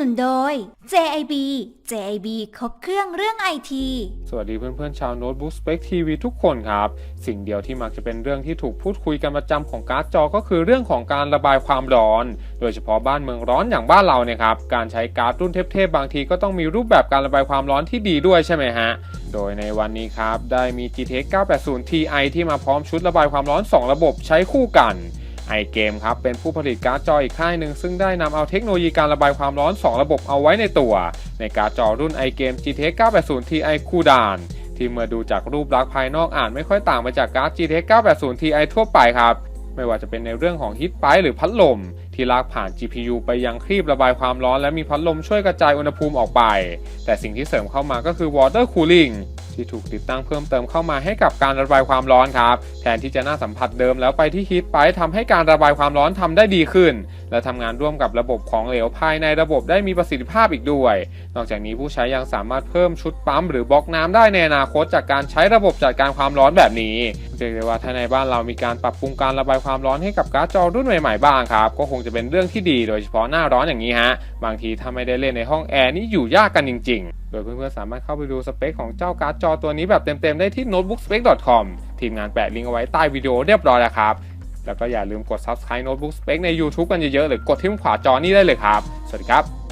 นุนโดย JIB JIB ครบเครื่องเรื่องไอทีสวัสดีเพื่อนๆ ชาวโน้ตบุ๊กสเปคทีวีทุกคนครับ สิ่งเดียวที่มักจะเป็นเรื่องที่ถูกพูดคุยกันประจำของการ์ดจอก็คือเรื่องของการระบายความร้อน โดยเฉพาะบ้านเมืองร้อนอย่างบ้านเราเนี่ยครับ การใช้การ์ดรุ่นเทพๆบางทีก็ต้องมีรูปแบบการระบายความร้อนที่ดีด้วยใช่ไหมฮะ โดยในวันนี้ครับได้มี GTX 980 Ti ที่มาพร้อมชุดระบายความร้อน 2 ระบบใช้คู่กัน ไอเกมครับเป็นผู้ผลิตการ์ดจออีกค่ายหนึ่งซึ่งได้นำเอาเทคโนโลยีการระบายความร้อน 2 ระบบเอาไว้ในตัว ในการ์ดจอรุ่น i เกม GTX 980 Ti คู่ดานที่เมื่อดูจากรูปลักษณ์ภายนอกอ่านไม่ค่อยต่างไปจากการ์ด GTX 980 Ti ทั่วไปครับ ไม่ว่าจะเป็นในเรื่องของฮิตไปหรือพัดลม ที่ลากผ่าน GPU ไปยังครีบระบายความร้อน และมีพัดลมช่วยกระจายอุณหภูมิออกไป แต่สิ่งที่เสริมเข้ามาก็คือ water cooling ที่ถูกติดตั้งเพิ่มเติมเข้ามาให้กับการระบายความร้อนครับ แทนที่จะน่าสัมผัสเดิมแล้วไปที่ฮีทไปทำให้การระบายความร้อนทำได้ดีขึ้น และทำงานร่วมกับระบบของเหลวภายในระบบได้มีประสิทธิภาพอีกด้วย นอกจากนี้ผู้ใช้ยังสามารถเพิ่มชุดปั๊มหรือบล็อกน้ำได้ในอนาคตจากการใช้ระบบจัดการความร้อนแบบนี้ เรียกได้ว่าถ้าในบ้านเรามีการปรับปรุงการระบายความร้อนให้กับการ์ดจอรุ่นใหม่ๆบ้างครับก็คงจะเป็นเรื่องที่ดีโดยเฉพาะหน้าร้อนอย่างนี้ฮะบางทีถ้าไม่ได้เล่นในห้องแอร์นี่อยู่ยากกันจริง ๆ โดยเพื่อนๆสามารถเข้าไปดูสเปคของเจ้าการ์ดจอตัวนี้แบบเต็มๆได้ที่ notebookspec.com ทีมงานแปะลิงก์เอาไว้ใต้วิดีโอเรียบร้อยแล้วครับแล้วก็อย่าลืมกด subscribe notebook spec ใน YouTube กันเยอะๆหรือกดที่มุมขวาจอนี่ได้เลยครับ สวัสดีครับ